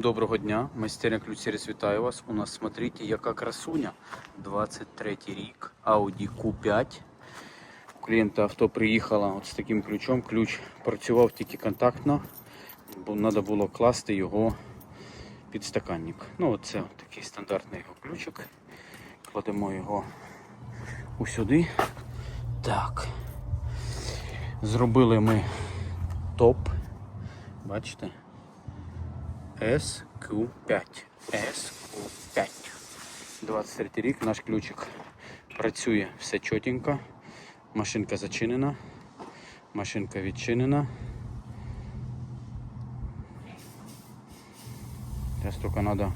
Доброго дня, майстерня ключ сервіс вітаю вас. У нас смотрите, яка красуня. 23 рік, Audi Q5. У клієнта авто приїхало от з таким ключом. Ключ працював тільки контактно, бо треба було класти його під стаканник. Ну, оце такий стандартний його ключик. Кладемо його усюди. Так. Зробили ми топ. Бачите? SQ5. SQ5. 23 рік, наш ключик працює все чотенько. Машинка зачинена. Машинка відчинена. Зараз тільки треба.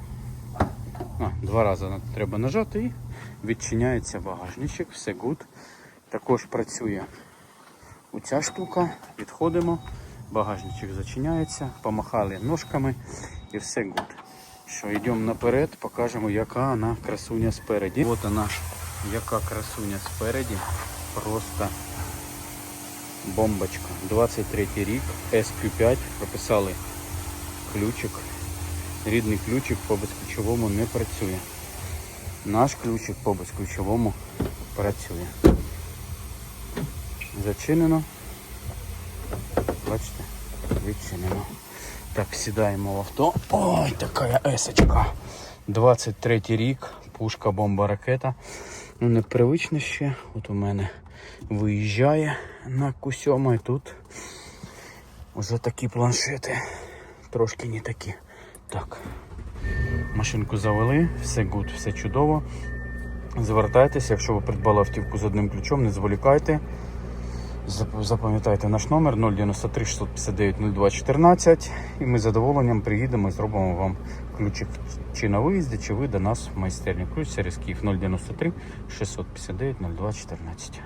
А, два рази треба нажати і відчиняється багажничок, все гуд. Також працює оця штука. Відходимо, багажничок зачиняється, помахали ножками і все гуд. Що, йдемо наперед, покажемо, яка вона красуня спереді. От вона, яка красуня спереді. Просто бомбочка. 23 рік, SQ5, прописали ключик. Рідний ключик по безключовому не працює. Наш ключик по безключовому працює. Зачинено. Бачите, відчинено. Так, сідаємо в авто. Ой, така есочка. 23 рік, пушка, бомба, ракета. Ну, непривично ще. От у мене виїжджає на Q7 і тут вже такі планшети. Трошки не такі. Так. Машинку завели, все гуд, все чудово. Звертайтеся, якщо ви придбали автівку з одним ключом, не зволікайте. Зап- Запам'ятайте наш номер 093 659 02 14 і ми з задоволенням приїдемо і зробимо вам ключик чи на виїзді, чи ви до нас в майстерню. Ключ через Київ 093 659 02 14.